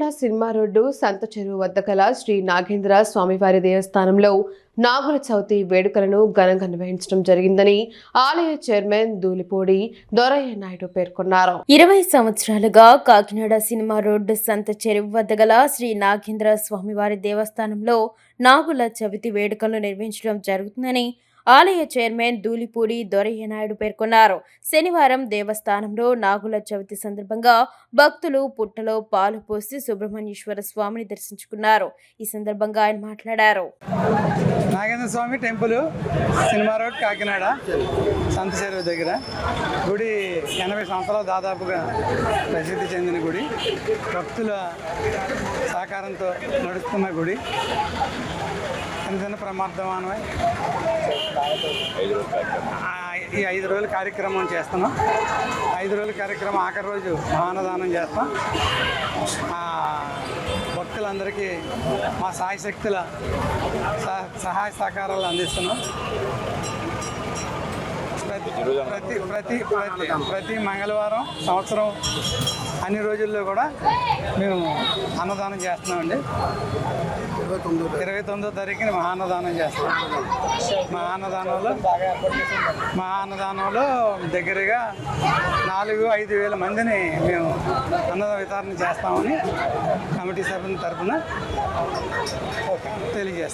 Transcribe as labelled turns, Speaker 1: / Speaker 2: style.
Speaker 1: Kakinada cinema road సంత చెరువు వద్ద గల శ్రీ నాగేంద్ర స్వామివారి దేవస్థానంలో నాగుల చవితి వేడుకలను ఘనంగా నిర్వహించడం జరిగిందని ఆలయ చైర్మన్ దూలిపూడి దొరయ్య నాయుడు పేర్కొన్నారు.
Speaker 2: ఇరవై సంవత్సరాలుగా కాకినాడ సినిమా రోడ్డు సంత చెరువు వద్ద గల శ్రీ నాగేంద్ర స్వామివారి దేవస్థానంలో నాగుల చవితి వేడుకలను నిర్వహించడం జరుగుతుందని ఆలయ చైర్మన్ దూలిపూడి దొరయ్య నాయుడు పేర్కొన్నారు. శనివారం దేవస్థానంలో నాగుల చవితి సందర్భంగా భక్తులు పుట్టలో పాలు పోసి సుబ్రహ్మణ్యేశ్వర స్వామిని దర్శించుకున్నారు. ఈ సందర్భంగా ఆయన మాట్లాడారు.
Speaker 3: స్వామి టెంపుల్ సినిమా రోడ్ కాకినాడ సంత చెరువు దగ్గర. గుడి ఎనభై సంవత్సరాలు దాదాపుగా ప్రసిద్ధి చెందిన గుడి. భక్తుల సహకారంతో నడుస్తున్న గుడి. చిన్న ప్రమాదమానమై ఆ, ఈ ఐదు రోజుల కార్యక్రమం చేస్తున్నాం. ఐదు రోజుల కార్యక్రమం ఆఖరి రోజు మహానదానం చేస్తాం. ఆ, భక్తులందరికీ మా సాయశక్తుల సహ- సహాయ సహకారాలు అందిస్తున్నాం. ప్రతి ప్రతి ప్రతి ప్రతి ప్రతి మంగళవారం సంవత్సరం అన్ని రోజుల్లో కూడా మేము అన్నదానం చేస్తున్నామండి. ఇరవై తొమ్మిదో తారీఖున మహాన్నదానం చేస్తాం మహాన్నదానంలో మహాన్నదానంలో దగ్గరగా నాలుగు ఐదు వేల మందిని మేము అన్నదాన వితరణ చేస్తామని కమిటీ సభ్యుల తరఫున తెలియజేస్తాం